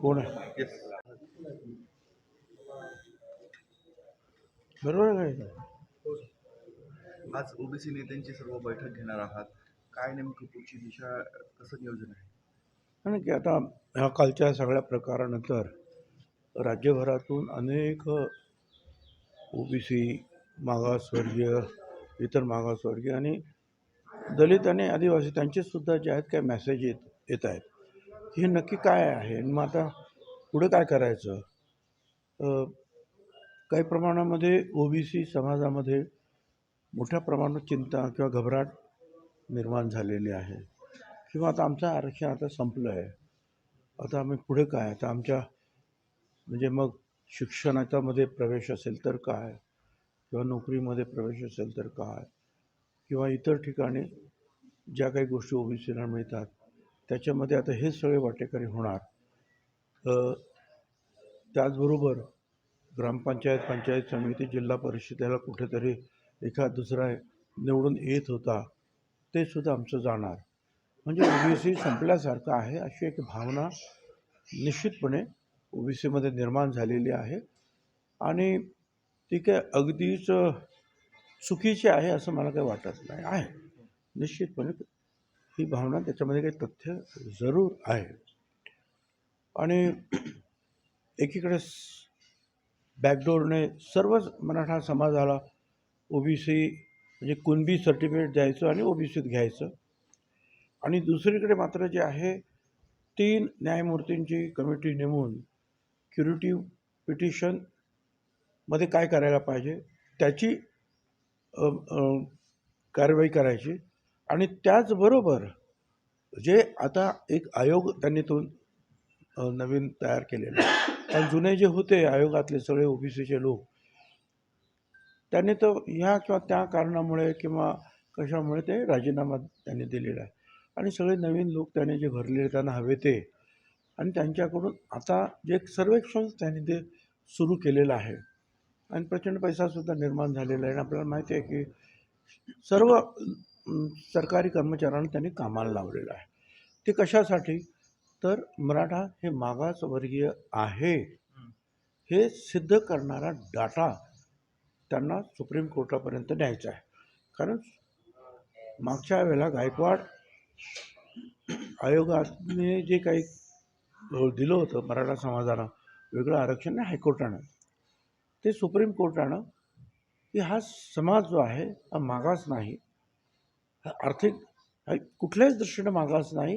कोण आहे? बरोबर आहे आज ओबीसी नेत्यांची सर्व बैठक घेणार आहात. काय नेमकं पुढची दिशा कसं नियोजन आहे? कारण की आता ह्या कालच्या सगळ्या प्रकारानंतर राज्यभरातून अनेक ओ बी सी मागासवर्गीय इतर मागासवर्गीय आणि दलित आणि आदिवासी त्यांचेसुद्धा जे आहेत काय मेसेज येत येत आहेत. हे नक्की काय आहे? मग आता पुढे काय करायचं? काही प्रमाणामध्ये ओ बी सी समाजामध्ये मोठ्या प्रमाणात चिंता किंवा घबराट निर्माण झालेली आहे. किंवा आता आमचं आरक्षण आता संपलं आहे. आता आम्ही पुढे काय? आता आमच्या म्हणजे मग शिक्षणाच्यामध्ये प्रवेश असेल तर काय? किंवा नोकरीमध्ये प्रवेश असेल तर काय? किंवा इतर ठिकाणी ज्या काही गोष्टी ओबीसीला मिळतात त्याच्यामध्ये आता हे सगळे वाटेकरी होणार. त्याचबरोबर ग्रामपंचायत पंचायत समिती जिल्हा परिषदेला कुठेतरी एखाद दुसरा निवडून येत होता ते सुद्धा आमचं जाणार. म्हणजे ओबीसी संपल्यासारखं आहे अशी एक भावना निश्चितपणे ओबीसीमध्ये निर्माण झालेली आहे. आणि ती काय अगदीच चुकीची आहे असं मला काही वाटत नाही. आहे. निश्चितपणे ही भावना त्याच्यामध्ये काही तथ्य जरूर आहे. आणि एकीकडे बॅकडोरने सर्वच मराठा समाजाला ओबीसी म्हणजे कुणबी सर्टिफिकेट द्यायचं आणि ओबीसीत घ्यायचं. आणि दुसरीकडे मात्र जे आहे तीन न्यायमूर्तींची कमिटी नेमून क्युरेटिव्ह पिटिशनमध्ये काय करायला पाहिजे त्याची कारवाई करायची आणि त्याचबरोबर जे आता एक आयोग त्यांनी तो नवीन तयार केलेला आहे. पण जुने जे होते आयोगातले सगळे ओबीसीचे लोक त्यांनी तर ह्या किंवा त्या कारणामुळे किंवा कशामुळे ते राजीनामा त्यांनी दिलेला आहे आणि सगळे नवीन लोक त्याने जे भरलेले त्यांना हवे ते. आणि त्यांच्याकडून आता जे एक सर्वेक्षण त्यांनी ते सुरू केलेलं आहे. आणि प्रचंड पैसासुद्धा निर्माण झालेला आहे. आणि आपल्याला माहिती आहे की सर्व सरकारी कर्मचाऱ्यांना त्यांनी कामाला लावलेलं आहे. ते कशासाठी? तर मराठा हे मागासवर्गीय आहे. हे सिद्ध करणारा डाटा त्यांना सुप्रीम कोर्टापर्यंत न्यायचा आहे. कारण मागच्या वेळेला गायकवाड आयोगाने जे काही दिलं होतं मराठा समाजाला वेगळं आरक्षण नाही हायकोर्टानं. ते सुप्रीम कोर्टानं की हा समाज जो आहे हा मागास नाही हा आर्थिक हा कुठल्याच दृष्टीनं मागास नाही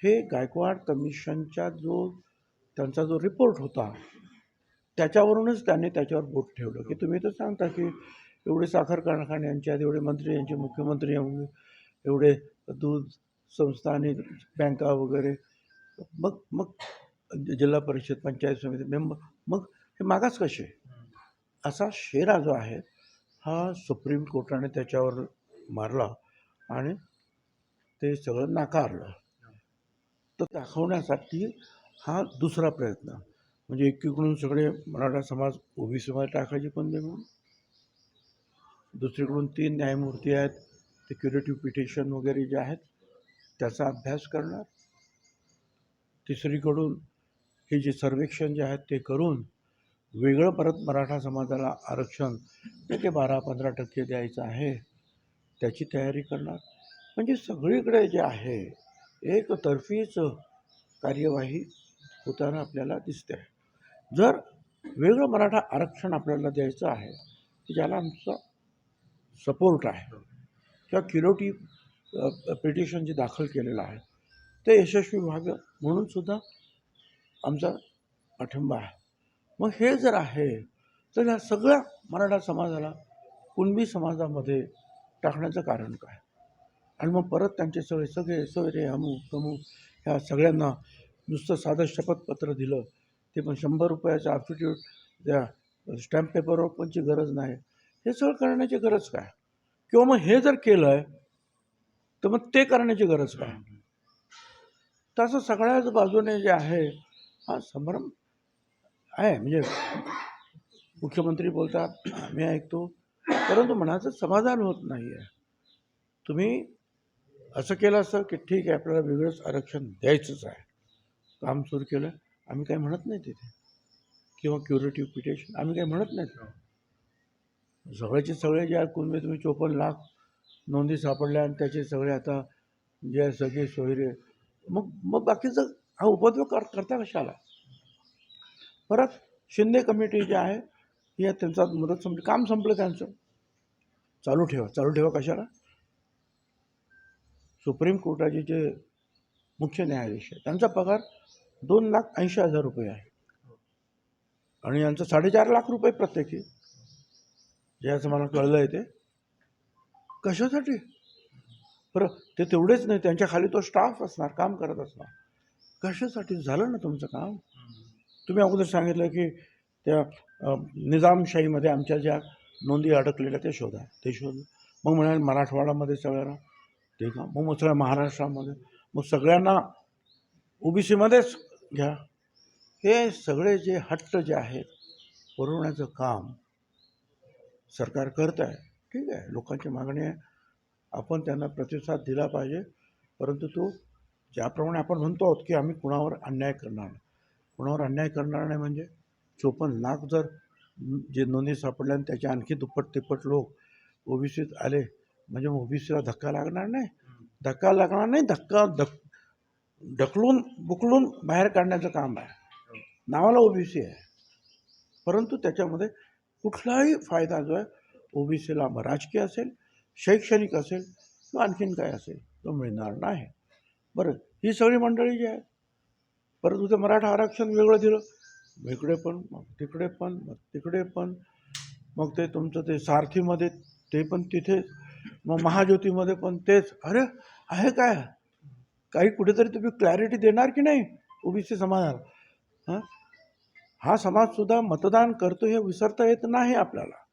हे गायकवाड कमिशनचा जो त्यांचा जो रिपोर्ट होता त्याच्यावरूनच त्यांनी त्याच्यावर बोट ठेवलं. की तुम्ही तर सांगता की एवढे साखर कारखाने यांचे एवढे मंत्री यांचे मुख्यमंत्री एवढे एवढे दूध संस्था आणि बँका वगैरे मग मग जिल्हा परिषद पंचायत समिती मेंबर मग हे मागास कसे? असा शेरा जो आहे हा सुप्रीम कोर्टाने त्याच्यावर मारला आणि ते सगळं नाकारलं. तर दाखवण्यासाठी हा दुसरा प्रयत्न. म्हणजे एकीकडून सगळे मराठा समाज ओबीसीमध्ये टाकायचे पण म्हणून. दुसरीकडून तीन न्यायमूर्ती आहेत ते क्युरेटिव्ह पिटिशन वगैरे जे आहेत त्याचा अभ्यास करणार. तिसरीकडून हे जे सर्वेक्षण जे आहेत ते करून वेगळं परत मराठा समाजाला आरक्षण ते ते बारा पंधरा टक्के द्यायचं आहे त्याची तयारी करणार. म्हणजे सगळीकडे जे आहे एकतर्फीच कार्यवाही होताना आपल्याला दिसते आहे जर वेगळं मराठा आरक्षण आपल्याला द्यायचं आहे की ज्याला आमचा सपोर्ट आहे किंवा किलोटी पिटिशन जे दाखल केलेलं आहे ते यशस्वी व्हावं म्हणून सुद्धा आमचा पाठिंबा आहे. मग हे जर आहे तर ह्या सगळ्या मराठा समाजाला कुणबी समाजामध्ये टाकण्याचं कारण काय? आणि मग परत त्यांचे सगळे सगळे सोयरे अमुक तमुक ह्या सगळ्यांना नुसतं साधं शपथपत्र दिलं ते पण शंभर रुपयाचं ॲफिट्यूट द्या स्टॅम्प पेपरवर पणची गरज नाही. हे सगळं करण्याची गरज काय? किंवा मग हे जर केलं आहे तर मग ते करण्याची गरज काय? तसं सगळ्याच बाजूने जे आहे हा संभ्रम आहे. म्हणजे मुख्यमंत्री बोलतात आम्ही ऐकतो. परंतु मनाचं समाधान होत नाही आहे तुम्ही असं केलं असतं की ठीक आहे आपल्याला वेगळंच आरक्षण द्यायचंच आहे. काम सुरू केलं आम्ही काही म्हणत नाही तिथे. किंवा क्युरेटिव्ह पिटिशन आम्ही काही म्हणत नाही सगळ्याचे सगळे जे आहे कुणबी तुम्ही चोपन्न लाख नोंदी सापडल्या आणि त्याचे सगळे आता जे सगळे सोयरे. मग मग बाकीचं हा उपद्रव कर करता कशाला? परत शिंदे कमिटी जी आहे ही त्यांचा मदत संपली. काम संपलं त्यांचं. चालू ठेवा. चालू ठेवा कशाला? सुप्रीम कोर्टाचे जे मुख्य न्यायाधीश आहे त्यांचा पगार दोन लाख ऐंशी हजार रुपये आहे. आणि यांचं साडेचार लाख रुपये प्रत्येकी. जे असं मला कळलं आहे ते. कशासाठी? बरं ते तेवढेच नाही त्यांच्या खाली तो स्टाफ असणार काम करत असणार. कशासाठी? झालं ना तुमचं काम? तुम्ही अगोदर सांगितलं की त्या निजामशाहीमध्ये आमच्या ज्या नोंदी अडकलेल्या ते शोधा ते शोध. मग म्हणाल मराठवाड्यामध्ये सगळ्यांना ते का? मग सगळ्या महाराष्ट्रामध्ये. मग सगळ्यांना ओबीसीमध्येच घ्या. हे सगळे जे हट्ट जे आहेत पुरवण्याचं काम सरकार करत आहे ठीक आहे. लोकांची मागणी आहे आपण त्यांना प्रतिसाद दिला पाहिजे. परंतु तो ज्याप्रमाणे आपण म्हणतो आहोत की आम्ही कुणावर अन्याय करणार नाही. कुणावर अन्याय करणार नाही म्हणजे चोपन्न लाख जर जे नोंदी सापडल्या आणि त्याचे आणखी दुप्पट तिप्पट लोक ओबीसीत आले म्हणजे ओबीसीला धक्का लागणार नाही. धक्का लागणार नाही धक्का धक ढकलून बुकलून बाहेर काढण्याचं काम आहे. नावाला ओबीसी आहे. परंतु त्याच्यामध्ये कुठलाही फायदा जो आहे ओबीसीला राजकीय असेल शैक्षणिक असेल किंवा आणखीन काय असेल तो मिळणार नाही. बरं ही सगळी मंडळी जी आहे परत उद्या मराठा आरक्षण वेगळं दिलं इकडे पण मग तिकडे पण मग तिकडे पण मग ते तुमचं ते सारथीमध्ये ते पण तिथे मग महाज्योतीमध्ये पण तेच. अरे आहे काय? काही कुठेतरी तुम्ही क्लॅरिटी देणार की नाही ओबीसी समाजाला? हां? हा समाजसुद्धा मतदान करतो हे विसरता येत नाही आपल्याला.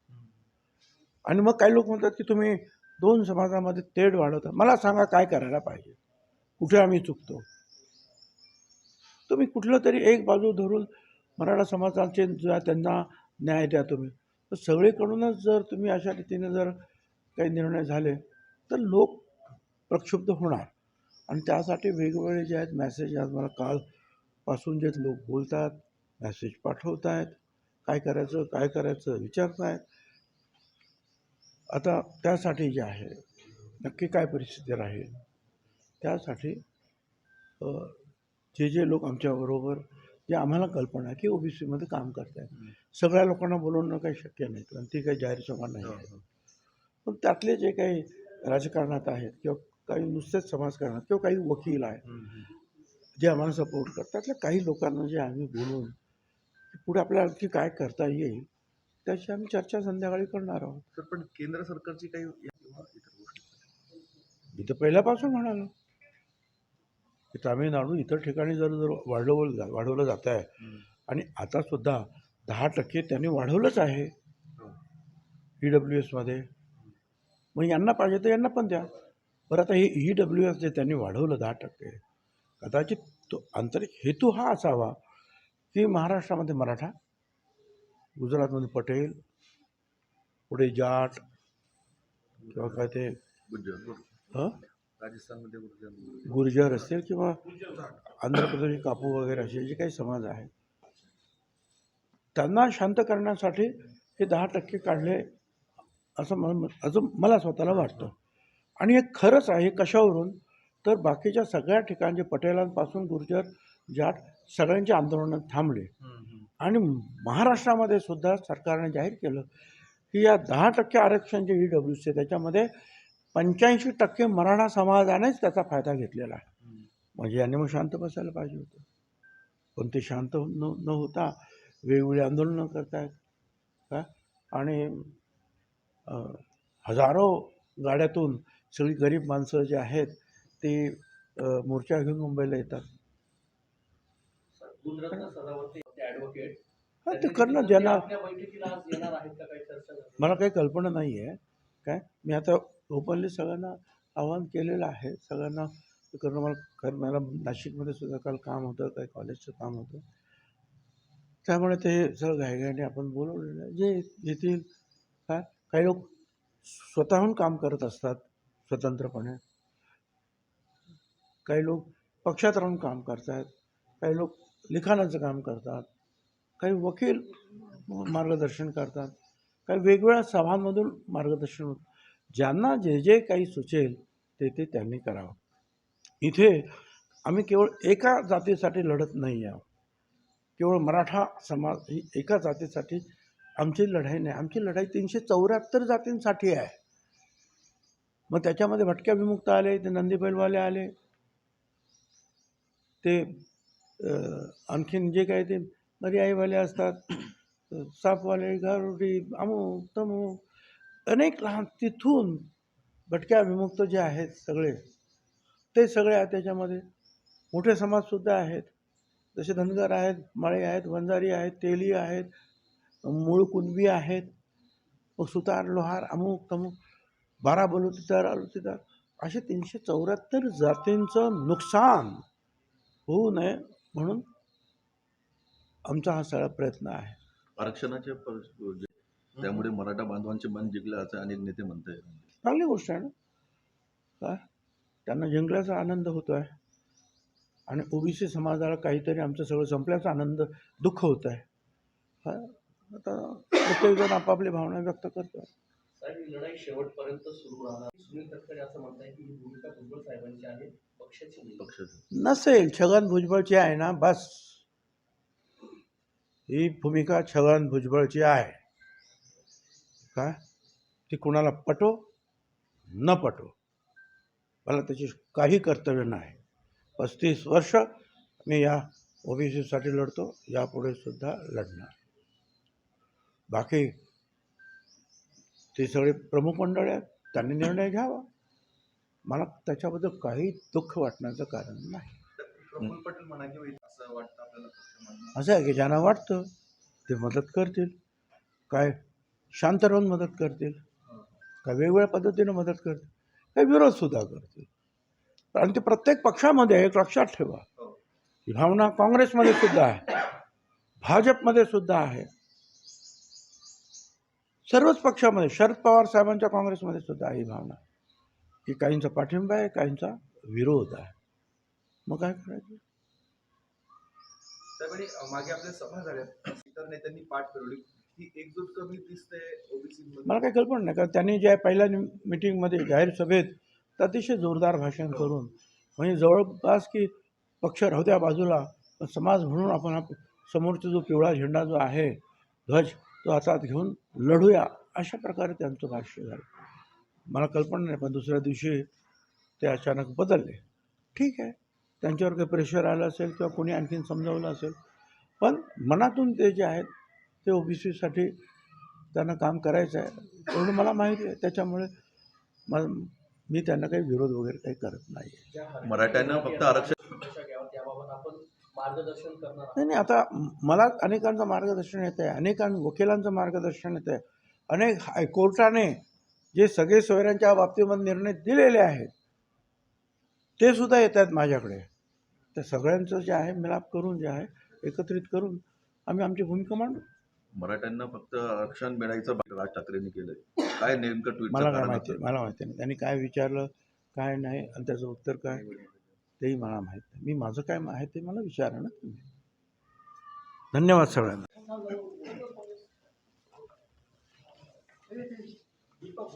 आणि मग काही लोक म्हणतात की तुम्ही दोन समाजामध्ये तेढ वाढवता. मला सांगा काय करायला पाहिजे? कुठे आम्ही चुकतो? तुम्ही कुठलं तरी एक बाजू धरून मराठा समाजाचे त्यांना न्याय द्या तुम्ही. तर सगळीकडूनच जर तुम्ही अशा रीतीने जर काही निर्णय झाले तर लोक प्रक्षुब्ध होणार. आणि त्यासाठी वेगवेगळे जे आहेत मेसेज आज मला कालपासून जे लोक बोलतात मेसेज पाठवत आहेत काय करायचं काय करायचं विचारत आहेत आता त्यासाठी जे आहे नक्की काय परिस्थिती राहील? त्यासाठी जे जे लोक आमच्याबरोबर जे आम्हाला कल्पना आहे की ओबीसीमध्ये काम करत आहेत सगळ्या लोकांना बोलवणं काही शक्य नाही कारण ती काही जाहीर सभा नाही आहे. पण त्यातले जे काही राजकारणात आहेत किंवा काही नुसतेच समाजकारणात किंवा काही वकील आहेत जे आम्हाला सपोर्ट करतात त्यातल्या काही लोकांना जे आम्ही बोलून पुढे आपल्याला आणखी काय करता येईल त्याची आम्ही चर्चा संध्याकाळी करणार आहोत. तर पण केंद्र सरकारची काही मी तर पहिल्यापासून म्हणालो. की तामिळनाडू इतर ठिकाणी जर जर वाढवलं जा वाढवलं जात आहे आणि आतासुद्धा दहा टक्के त्यांनी वाढवलंच आहे. ई डब्ल्यू एसमध्ये मग यांना पाहिजे तर यांना पण द्या. बरं आता हे ई डब्ल्यू एस जे त्यांनी वाढवलं दहा टक्के कदाचित तो आंतरिक हेतू हा असावा की महाराष्ट्रामध्ये मराठा गुजरातमध्ये पटेल पुढे जाट किंवा काय ते हं? राजस्थानमध्ये गुर्जर गुर्जर असतील किंवा आंध्र प्रदेश कापू वगैरे असे जे काही समाज आहेत त्यांना शांत करण्यासाठी हे दहा टक्के काढले असं मला असं मला स्वतःला वाटतं. आणि हे खरंच आहे कशावरून? तर बाकीच्या सगळ्या ठिकाणचे पटेलांपासून गुर्जर जाट सगळ्यांचे आंदोलनं थांबले. आणि महाराष्ट्रामध्ये सुद्धा सरकारने जाहीर केलं की या दहा टक्के आरक्षण जे ई डब्ल्यू सी त्याच्यामध्ये पंच्याऐंशी टक्के मराठा समाजानेच त्याचा फायदा घेतलेला आहे. म्हणजे यांनी मग शांत बसायला पाहिजे होतं. पण ते शांत न न होता वेगवेगळी आंदोलनं करतायत का आणि हजारो गाड्यातून सगळी गरीब माणसं जे आहेत ते मोर्चा घेऊन मुंबईला येतात. ॲडव्होकेट हा ते करणं ज्यांना? मला काही कल्पना नाही आहे काय? मी आता ओपनली सगळ्यांना आवाहन केलेलं आहे. सगळ्यांना करणं मला खरं मला नाशिकमध्ये सुद्धा काल काम होतं काही कॉलेजचं काम होतं. त्यामुळे ते सगळं घाईघाईने आपण बोलवलेलं आहे. जे येतील काय काही लोक स्वतःहून काम करत असतात स्वतंत्रपणे. काही लोक पक्षात राहून काम करतात. काही लोक लिखाणाचं काम करतात. काही वकील मार्गदर्शन करतात काही वेगवेगळ्या सभांमधून मार्गदर्शन होतं. ज्यांना जे जे काही सुचेल ते ते त्यांनी करावं. इथे आम्ही केवळ एका जातीसाठी लढत नाही आहोत. केवळ मराठा समाज ही एका जातीसाठी आमची लढाई नाही. आमची लढाई तीनशे चौऱ्याहत्तर जातींसाठी आहे. मग त्याच्यामध्ये भटक्या विमुक्त आले ते नंदीबैलवाले आले. ते आणखीन जे काही ते मर्याईवाले असतात सापवाले गारुडी अमुक तमुक अनेक लहान तिथून भटक्या विमुक्त जे आहेत सगळे ते सगळे आहेत त्याच्यामध्ये मोठे समाजसुद्धा आहेत. जसे धनगर आहेत माळे आहेत वंजारी आहेत तेली आहेत मूळ कुणबी आहेत सुतार लोहार अमुक तमुक बारा बलुतीदार अलुतीदार असे तीनशे चौऱ्याहत्तर जातींचं नुकसान होऊ नये म्हणून आमचा हा सगळा प्रयत्न आहे. आरक्षणाचे पर- जे- त्यामुळे मराठा बांधवांचे मन जिंकले असं अनेक नेते म्हणताय चांगली गोष्ट आहे ना. काय त्यांना जिंकल्याचा आनंद होतो आहे आणि ओबीसी समाजाला काहीतरी आमचं सगळं संपल्याचा आनंद दुःख होत आहे काय आता प्रत्येकजण आपापली भावना व्यक्त करतो साहेब ही लढाई शेवटपर्यंत सुरू राहणार. सुनील तटकरे असं म्हणताय की ही भूमिका भुजबळ साहेबांची आहे पक्षाची नाही. पक्षाचे. नसेल छगन भुजबळची आहे ना बस. ही भूमिका छगन भुजबळची आहे. का ती कुणाला पटो? न पटो. मला त्याची काही कर्तव्य नाही. पस्तीस वर्ष मी या ओबीसीसाठी लढतो यापुढे सुद्धा लढणार. बाकी ते सगळे प्रमुख मंडळ आहेत त्यांनी निर्णय घ्यावा. मला त्याच्याबद्दल काही दुःख वाटण्याचं कारण नाही. असं आहे की ज्यांना वाटतं ते मदत करतील. काय शांत राहून मदत करतील. काय वेगवेगळ्या पद्धतीनं मदत करतील. काय विरोधसुद्धा करतील. आणि ते प्रत्येक पक्षामध्ये एक लक्षात ठेवा. ही. भावना काँग्रेसमध्ये सुद्धा आहे. भाजपमध्ये सुद्धा आहे. सर्वच पक्षामध्ये शरद पवार साहेबांच्या काँग्रेसमध्ये सुद्धा आहे ही भावना. की काहींचा पाठिंबा आहे काहींचा विरोध आहे. मग काय करायचं? त्यावेळी मागे आपल्या सभा झाल्या इतर नेत्यांनी पाठ फिरवली. ही एकजूट कमी दिसते ओबीसी मला काही कल्पना नाही कारण त्यांनी ज्या पहिल्या मिटिंगमध्ये जाहीर सभेत अतिशय जोरदार भाषण करून म्हणजे जवळपास की पक्ष राहू द्या बाजूला पण समाज म्हणून आपण हा समोरचा जो पिवळा झेंडा जो आहे ध्वज तो हातात घेऊन लढूया अशा प्रकारे त्यांचं भाष्य झालं. मला कल्पना नाही पण दुसऱ्या दिवशी ते अचानक बदलले. ठीक आहे. त्यांच्यावर काही प्रेशर आलं असेल किंवा कोणी आणखीन समजावलं असेल. पण मनातून ते जे आहेत ते ओबीसीसाठी त्यांना काम करायचं आहे. एवढं मला माहिती आहे. त्याच्यामुळे म मी त्यांना काही विरोध वगैरे काही करत नाही मराठ्यांना फक्त आरक्षण नाही नाही आता मला अनेकांचं मार्गदर्शन येतं आहे. अनेकां वकिलांचं मार्गदर्शन येतं आहे. अनेक हायकोर्टाने जे सगळे सोयऱ्यांच्या बाबतीमध्ये निर्णय दिलेले आहेत ते सुद्धा येत आहेत माझ्याकडे. त्या सगळ्यांचं जे आहे मिलाप करून जे आहे एकत्रित करून आम्ही आमची भूमिका मांडू. मराठ्यांना फक्त आरक्षण मिळायचं राज ठाकरेंनी केलंय. काय नेमकं मला काय ट्विट माहिती मला माहिती नाही. त्यांनी काय विचारलं काय नाही आणि त्याचं उत्तर काय? तेही मला माहीत नाही. मी माझं काय आहे ते मला विचारा ना तुम्ही. धन्यवाद सगळ्यांना. दीपक